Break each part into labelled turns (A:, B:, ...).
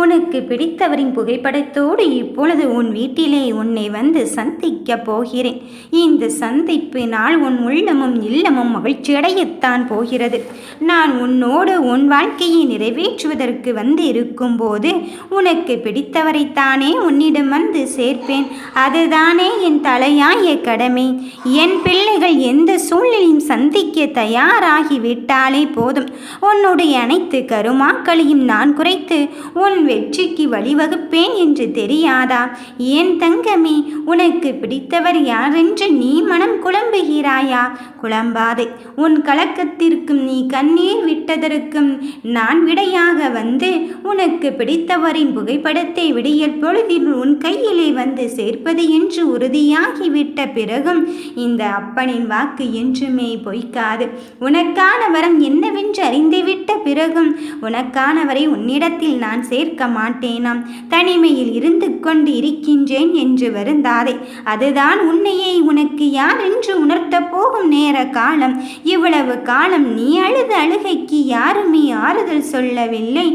A: உனக்கு பிடித்தவரின் புகைப்படத்தோடு இப்பொழுது உன் வீட்டிலே உன்னை வந்து சந்திக்கப் போகிறேன். இந்த சந்திப்பினால் உன் உள்ளமும் இல்லமும் மகிழ்ச்சியடையத்தான் போகிறது. நான் உன்னோடு உன் வாழ்க்கையை நிறைவேற்றுவதற்கு வந்து இருக்கும்போது உனக்கு பிடித்தவரைத்தானே உன்னிடம் வந்து சேர்ப்பேன். அதுதானே என் தலையாய கடமை. என் பிள்ளைகள் எந்த சூழ்நிலையும் சந்திக்க தயாராகி விட்டாலே போதும். உன்னுடைய அனைத்து கருமாக்களையும் நான் குறைத்து உன் வெற்றிக்கு வழிவகுப்பேன் என்று தெரியாதா? ஏன் தங்கமே உனக்கு பிடித்தவர் யாரென்று நீ மனம் குழம்புகிறாயா? குழம்பாதே உன் கலக்கத்திற்கும் நீ கண்ணீர் விட்டதற்கும் நான் விடையாக வந்து உனக்கு பிடித்தவரின் புகைப்படத்தை விடியல் பொழுதில் உன் கையிலே வந்து சேர்ப்பது என்று உறுதியாகிவிட்ட பிறகும் இந்த அப்பனின் வாக்கு என்றுமே பொய்க்காது. உனக்கான வரம் என்னவென்று அறிந்துவிட்ட பிறகும் உனக்கானவரை உன்னிடத்தில் நான் சேர்க்க இருக்க மாட்டேனாம். தனிமையில் இருந்து கொண்டு இருக்கின்றேன் என்று வருந்தாதே. அதுதான் உன்னையை உனக்கு யார் என்று உணர்த்தப் போகும் நேர காலம். இவ்வளவு காலம் நீ அழுத அழுகைக்கு யாருமே ஆறுதல் சொல்லவில்லை.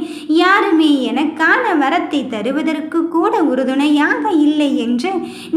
A: யாருமே எனக்கான வரத்தை தருவதற்கு கூட உறுதுணையாக இல்லை என்று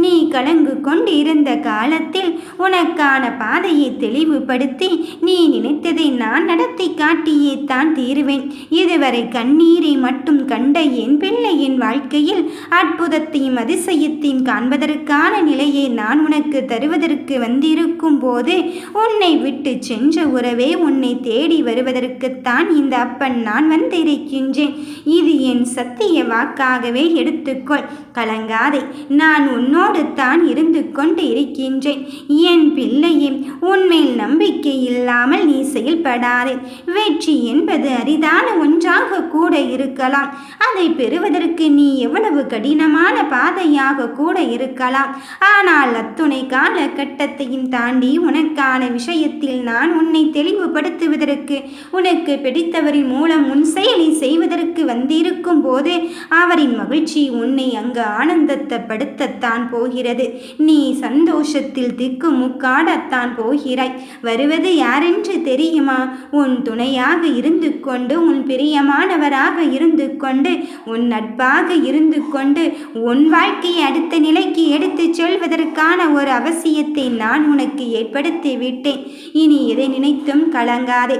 A: நீ கலங்கு கொண்டு இருந்த காலத்தில் உனக்கான பாதையை தெளிவுபடுத்தி நீ நினைத்ததை நான் நடத்தி காட்டியே தான் தீருவேன். இதுவரை கண்ணீரை மட்டும் கொண்ட என் பிள்ளையின் வாழ்க்கையில் அற்புதத்தையும் அதிசயத்தையும் காண்பதற்கான நிலையை நான் உனக்கு தருவதற்கு வந்திருக்கும் போது உன்னை விட்டு சென்ற உறவே உன்னை தேடி வருவதற்குத்தான் இந்த அப்பன் நான் வந்திருக்கின்றேன். இது என் சத்திய வாக்காகவே எடுத்துக்கொள். கலங்காதே நான் உன்னோடு தான் இருந்து கொண்டு இருக்கின்றேன். என் பிள்ளையே உன்மேல் நம்பிக்கை இல்லாமல் நீ செயல்படாதே. வெற்றி என்பது அரிதான ஒன்றாக கூட இருக்கலாம். அதை பெறுவதற்கு நீ எவ்வளவு கடினமான பாதையாக கூட இருக்கலாம். ஆனால் அத்துணை காலகட்டத்தையும் தாண்டி உனக்கான விஷயத்தில் நான் உன்னை தெளிவுபடுத்துவதற்கு உனக்கு பிடித்தவரின் மூலம் உன் செயலை செய்வதற்கு வந்திருக்கும் போது அவரின் மகிழ்ச்சி உன்னை அங்கு ஆனந்தத்தைப்படுத்தத்தான் போகிறது. நீ சந்தோஷத்தில் திக்கு முக்காடத்தான் போகிறாய். வருவது யாரென்று தெரியுமா? உன் துணையாக இருந்து கொண்டு உன் பிரியமானவராக இருந்து கொண்டு உன் நட்பாக இருந்து கொண்டு உன் வாழ்க்கையை அடுத்த நிலைக்கு எடுத்துச் செல்வதற்கான ஒரு அவசியத்தை நான் உனக்கு ஏற்படுத்தி விட்டேன். இனி எதை நினைத்தும் கலங்காதே.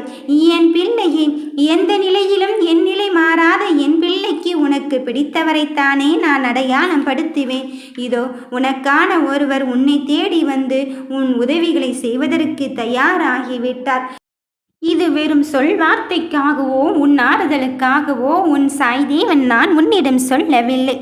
A: என் பிள்ளையே எந்த நிலையிலும் என் நிலை மாறாத என் பிள்ளைக்கு உனக்கு பிடித்தவரைத்தானே நான் அடையாளம் படுத்துவேன். இதோ உனக்கான ஒருவர் உன்னை தேடி வந்து உன் உதவிகளை செய்வதற்கு தயாராகிவிட்டார். இது வெறும் சொல் வார்த்தைக்காகவோ உன் ஆறுதலுக்காகவோ உன் சாய்தேவன் நான் உன்னிடம் சொல்லவில்லை.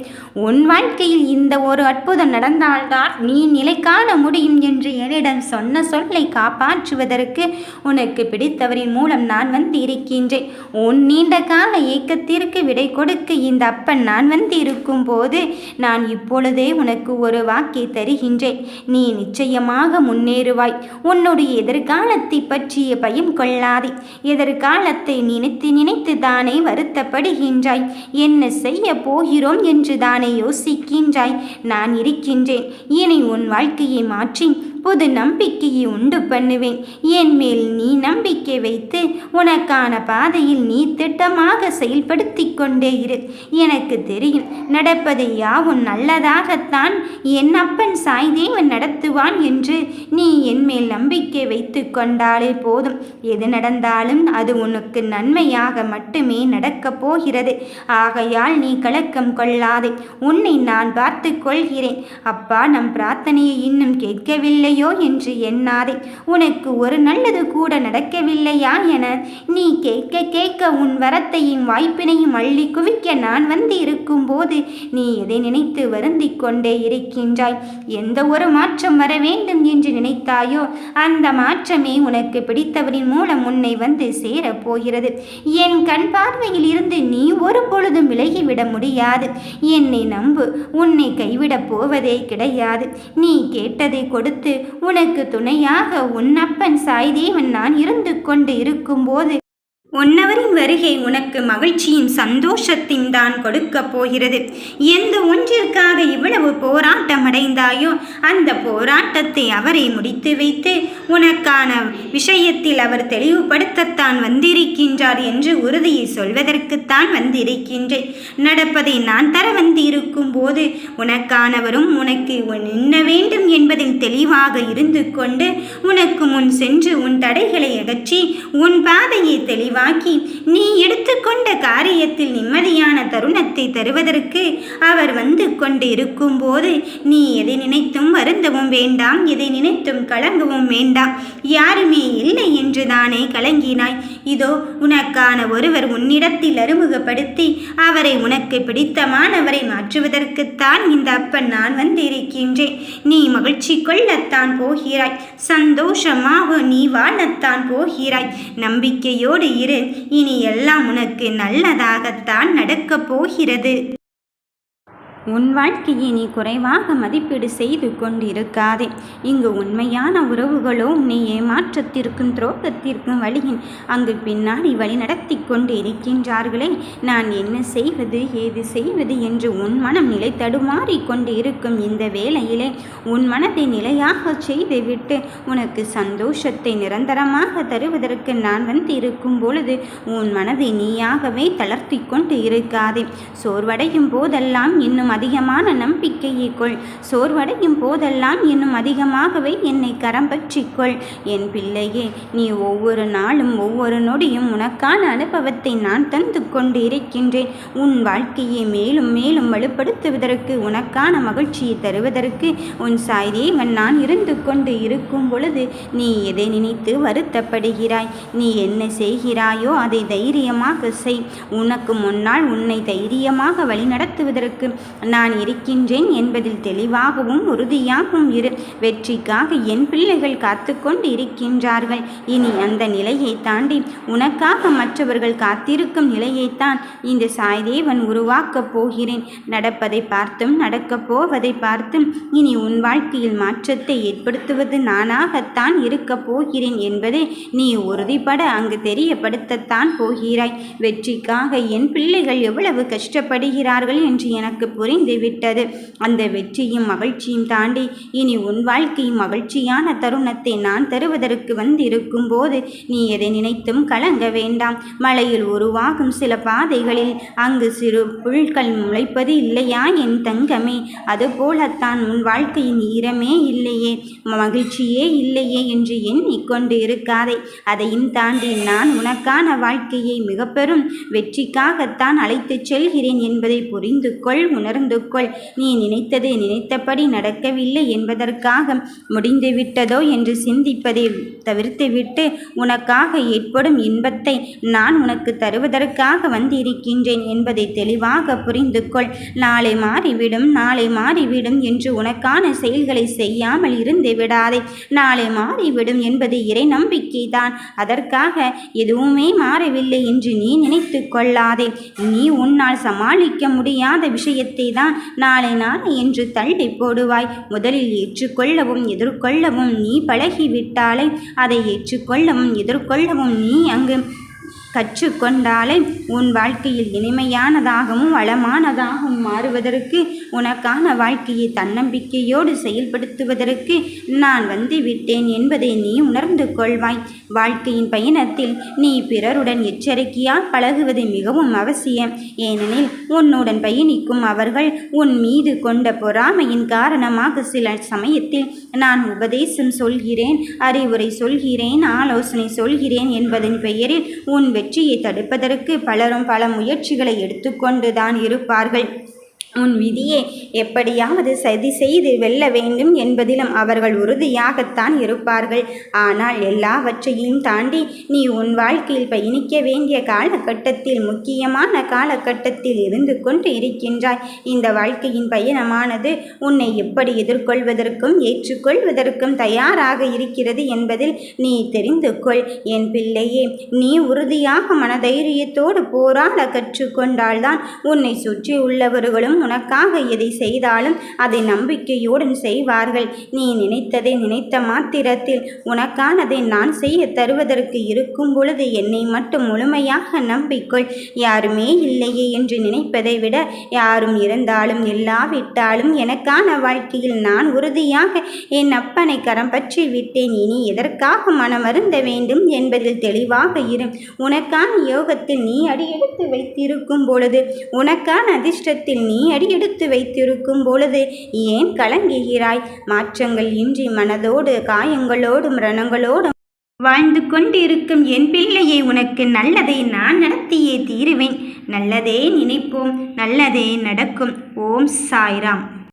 A: உன் வாழ்க்கையில் இந்த ஒரு அற்புதம் நடந்தால்தான் நீ நிலை காண முடியும் என்று என்னிடம் சொன்ன சொல்லை காப்பாற்றுவதற்கு உனக்கு பிடித்தவரின் மூலம் நான் வந்து இருக்கின்றேன் உன் நீண்ட கால ஏக்கத்திற்கு விடை கொடுக்க இந்த அப்பன் நான் வந்து இருக்கும் போது நான் இப்பொழுதே உனக்கு ஒரு வாக்கை தருகின்றேன். நீ நிச்சயமாக முன்னேறுவாய். உன்னுடைய எதிர்காலத்தை பற்றிய பயம் கொள்ளா கொள்ளாதே எதிர்காலத்தை நினைத்து நினைத்து தானே வருத்தப்படுகின்றாய். என்ன செய்ய போகிறோம் என்று தானே யோசிக்கின்றாய். நான் இருக்கின்றேன். இனி உன் வாழ்க்கையை மாற்றி புது நம்பிக்கையை உண்டு பண்ணுவேன். என் மேல் நீ நம்பிக்கை வைத்து உனக்கான பாதையில் நீ திட்டமாக செயல்படுத்தி கொண்டே இரு. எனக்கு தெரியும் நடப்பதை யாவும் நல்லதாகத்தான். என் அப்பன் சாய்தேவன் நடத்துவான் என்று நீ என் மேல் நம்பிக்கை வைத்து கொண்டாலே போதும். எது நடந்தாலும் அது உனக்கு நன்மையாக மட்டுமே நடக்கப் போகிறது. ஆகையால் நீ கலக்கம் கொள்ளாதே. உன்னை நான் பார்த்து கொள்கிறேன். அப்பா நம் பிரார்த்தனையை இன்னும் கேட்கவில்லை. இல்லையோ என்று எண்ணாதே. உனக்கு ஒரு நல்லது கூட நடக்கவில்லையா என நீ கேட்க கேட்க உன் வரத்தையும் வாய்ப்பினையும் அள்ளி குவிக்க நான் வந்து இருக்கும்போது நீ எதை நினைத்து வருந்தி கொண்டே இருக்கின்றாய்? எந்த ஒரு மாற்றம் வர வேண்டும் என்று நினைத்தாயோ? அந்த மாற்றமே உனக்கு பிடித்தவரின் மூலம் உன்னை வந்து சேரப் போகிறது என் கண் பார்வையில் இருந்து நீ ஒரு பொழுதும் விலகிவிட முடியாது. என்னை நம்பு. உன்னை கைவிடப் போவதே கிடையாது. நீ கேட்டதை கொடுத்து உனக்கு துணையாக உன் அப்பன் சாய்தேவன் நான் இருந்து கொண்டு இருக்கும்போது உன்னவரின் வருகை உனக்கு மகிழ்ச்சியும் சந்தோஷத்தையும் தான் கொடுக்கப் போகிறது. எந்த ஒன்றிற்காக இவ்வளவு போராட்டம் அடைந்தாயோ அந்த போராட்டத்தை அவரை முடித்து வைத்து உனக்கான விஷயத்தில் அவர் தெளிவுபடுத்தத்தான் வந்திருக்கின்றார் என்று உறுதியை சொல்வதற்குத்தான் வந்திருக்கின்றேன். நடப்பதை நான் தர வந்திருக்கும் போது உனக்கானவரும் உனக்கு நின்ன வேண்டும் என்பதில் தெளிவாக இருந்து கொண்டு உனக்கு முன் சென்று உன் தடைகளை அகற்றி உன் பாதையை தெளிவாக தெளிவாக்கி நீ எடுத்துக்கொண்ட காரியத்தில் நிம்மதியான தருணத்தை தருவதற்கு அவர் வந்து கொண்டு இருக்கும்போது நீ எதை நினைத்தும் வருந்தவும் வேண்டாம் எதை நினைத்தும் கலங்கவும் வேண்டாம். யாருமே இல்லை என்று தானே கலங்கினாய். இதோ உனக்கான ஒருவர் உன்னிடத்தில் அறிமுகப்படுத்தி அவரை உனக்கு பிடித்தமானவரை மாற்றுவதற்குத்தான் இந்த அப்பன் நான் வந்திருக்கின்றேன். நீ மகிழ்ச்சி கொள்ளத்தான் போகிறாய். சந்தோஷமாக நீ வாழத்தான் போகிறாய். நம்பிக்கையோடு இரு. இனி எல்லாம் உனக்கு நல்லதாகத்தான் நடக்கப் போகிறது. உன் வாழ்க்கையை நீ குறைவாக மதிப்பீடு செய்து கொண்டிருக்காதே. இங்கு உண்மையான உறவுகளோ உன்னை ஏமாற்றத்திற்கும் துரோகத்திற்கும் வழியின் அங்கு பின்னாடி வழி நடத்தி கொண்டு இருக்கின்றார்களே. நான் என்ன செய்வது ஏது செய்வது என்று உன் மனம் நிலை தடுமாறி கொண்டு இருக்கும் இந்த வேளையிலே உன் மனதை நிலையாக செய்துவிட்டு உனக்கு சந்தோஷத்தை நிரந்தரமாக தருவதற்கு நான் வந்து இருக்கும் பொழுது உன் மனதை நீயாகவே தளர்த்தி கொண்டு இருக்காதே. சோர்வடையும் போதெல்லாம் இன்னும் அதிகமான நம்பிக்கையை கொள் சோர்வடையும் போதெல்லாம் இன்னும் அதிகமாகவே என்னை கரம் பற்றிக்கொள். என் பிள்ளையே நீ ஒவ்வொரு நாளும் ஒவ்வொரு நொடியும் உனக்கான அனுபவத்தை நான் தந்து கொண்டு இருக்கின்றேன் உன் வாழ்க்கையை மேலும் மேலும் வலுப்படுத்துவதற்கு உனக்கான மகிழ்ச்சியை தருவதற்கு உன் சாய்தேவன் நான் இருந்து கொண்டு இருக்கும் பொழுது நீ எதை நினைத்து வருத்தப்படுகிறாய்? நீ என்ன செய்கிறாயோ அதை தைரியமாக செய். உனக்கு முன்னால் உன்னை தைரியமாக வழிநடத்துவதற்கு நான் இருக்கின்றேன் என்பதில் தெளிவாகவும் உறுதியாகவும் இரு. வெற்றிக்காக என் பிள்ளைகள் காத்துக்கொண்டு இருக்கின்றார்கள். இனி அந்த நிலையை தாண்டி உனக்காக மற்றவர்கள் காத்திருக்கும் நிலையைத்தான் இந்த சாய்தேவன் உருவாக்கப் போகிறேன். நடப்பதை பார்த்தும் நடக்கப் போவதை பார்த்தும் இனி உன் வாழ்க்கையில் மாற்றத்தை ஏற்படுத்துவது நானாகத்தான் இருக்கப் போகிறேன் என்பதை நீ உறுதிப்பட அங்கு தெரியப்படுத்தத்தான் போகிறாய். வெற்றிக்காக என் பிள்ளைகள் எவ்வளவு கஷ்டப்படுகிறார்கள் என்று எனக்கு புரிய புரிந்து விட்டது அந்த வெற்றியும் மகிழ்ச்சியும் தாண்டி இனி உன் வாழ்க்கையும் மகிழ்ச்சியான தருணத்தை நான் தருவதற்கு வந்திருக்கும் போது நீ எதை நினைத்தும் கலங்க வேண்டாம். மலையில் உருவாகும் சில பாதைகளில் அங்கு சிறு புல்கள் முளைப்பது இல்லையா என் தங்கமே? அதுபோலத்தான் உன் வாழ்க்கையின் ஈரமே இல்லையே. மகிழ்ச்சியே இல்லையே என்று எண்ணிக்கொண்டு இருக்காதே. அதையும் தாண்டி நான் உனக்கான வாழ்க்கையை மிக பெரும் வெற்றிக்காகத்தான் அழைத்துச் செல்கிறேன் என்பதை புரிந்து கொள் உணர்ந்து உணர்ந்து கொள் நீ நினைத்தது நினைத்தபடி நடக்கவில்லை என்பதற்காக முடிந்துவிட்டதோ என்று சிந்திப்பதை தவிர்த்துவிட்டு உனக்காக ஏற்படும் இன்பத்தை நான் உனக்கு தருவதற்காக வந்திருக்கின்றேன் என்பதை தெளிவாக புரிந்து கொள் நாளை மாறிவிடும் நாளை மாறிவிடும் என்று உனக்கான செயல்களை செய்யாமல் இருந்து விடாதே. நாளை மாறிவிடும் என்பது இறை நம்பிக்கைதான். அதற்காக எதுவுமே மாறவில்லை என்று நீ நினைத்து கொள்ளாதே. நீ உன்னால் சமாளிக்க முடியாத விஷயத்தை தான் நாளை நாளை என்று தள்ளி போடுவாய். முதலில் ஏற்றுக்கொள்ளவும் எதிர்கொள்ளவும் நீ பழகிவிட்டாலே அதை ஏற்றுக்கொள்ளவும் எதிர்கொள்ளவும் நீ அங்கு கற்றுக்கொண்டாலே உன் வாழ்க்கையில் இனிமையானதாகவும் வளமானதாகவும் மாறுவதற்கு உனக்கான வாழ்க்கையை தன்னம்பிக்கையோடு செயல்படுத்துவதற்கு நான் வந்துவிட்டேன் என்பதை நீ உணர்ந்து கொள்வாய். வாழ்க்கையின் பயணத்தில் நீ பிறருடன் எச்சரிக்கையால் பழகுவது மிகவும் அவசியம். ஏனெனில் உன்னுடன் பயணிக்கும் அவர்கள் உன் மீது கொண்ட பொறாமையின் காரணமாக சில சமயத்தில் நான் உபதேசம் சொல்கிறேன் அறிவுரை சொல்கிறேன் ஆலோசனை சொல்கிறேன் என்பதன் பெயரில் உன் வெற்றியை தடுப்பதற்கு பலரும் பல முயற்சிகளை எடுத்துக்கொண்டுதான் இருப்பார்கள். உன் விதியை. எப்படியாவது சதி செய்து வெல்ல வேண்டும் என்பதிலும் அவர்கள் உறுதியாகத்தான் இருப்பார்கள். ஆனால் எல்லாவற்றையும் தாண்டி நீ உன் வாழ்க்கையில் பயணிக்க வேண்டிய காலகட்டத்தில் முக்கியமான காலகட்டத்தில் இருந்து கொண்டு இருக்கின்றாய். இந்த வாழ்க்கையின் பயணமானது உன்னை எப்படி எதிர்கொள்வதற்கும் ஏற்றுக்கொள்வதற்கும் தயாராக இருக்கிறது என்பதில் நீ தெரிந்து கொள். என் பிள்ளையே நீ உறுதியாக மனதைரியத்தோடு போராட கற்றுக்கொண்டால்தான் உன்னை சுற்றி உள்ளவர்களும் உனக்காக எதை செய்தாலும் அதை நம்பிக்கையுடன் செய்வார்கள். நீ நினைத்ததை நினைத்த மாத்திரத்தில் உனக்கானதை நான் செய்ய தருவதற்கு இருக்கும் பொழுது என்னை மட்டும் முழுமையாக நம்பிக்கொள். யாருமே இல்லையே என்று நினைப்பதை விட யாரும் இருந்தாலும் இல்லாவிட்டாலும் எனக்கான வாழ்க்கையில் நான் உறுதியாக என் அப்பனை கரம் பற்றி விட்டேன். இனி எதற்காக மனமருந்த வேண்டும் என்பதில் தெளிவாக இரு. உனக்கான யோகத்தில் நீ அடியெடுத்து வைத்திருக்கும் பொழுது உனக்கான அதிர்ஷ்டத்தில் நீ அடியெடுத்து வைத்திருக்கும் பொழுது ஏன் கலங்குகிறாய்? மாற்றங்கள் இன்றி மனதோடு காயங்களோடு மரணங்களோடு வாழ்ந்து கொண்டிருக்கும் என் பிள்ளையை உனக்கு நல்லதை நான் நடத்தியே தீருவேன். நல்லதே நினைப்போம் நல்லதே நடக்கும். ஓம் சாய்ராம்.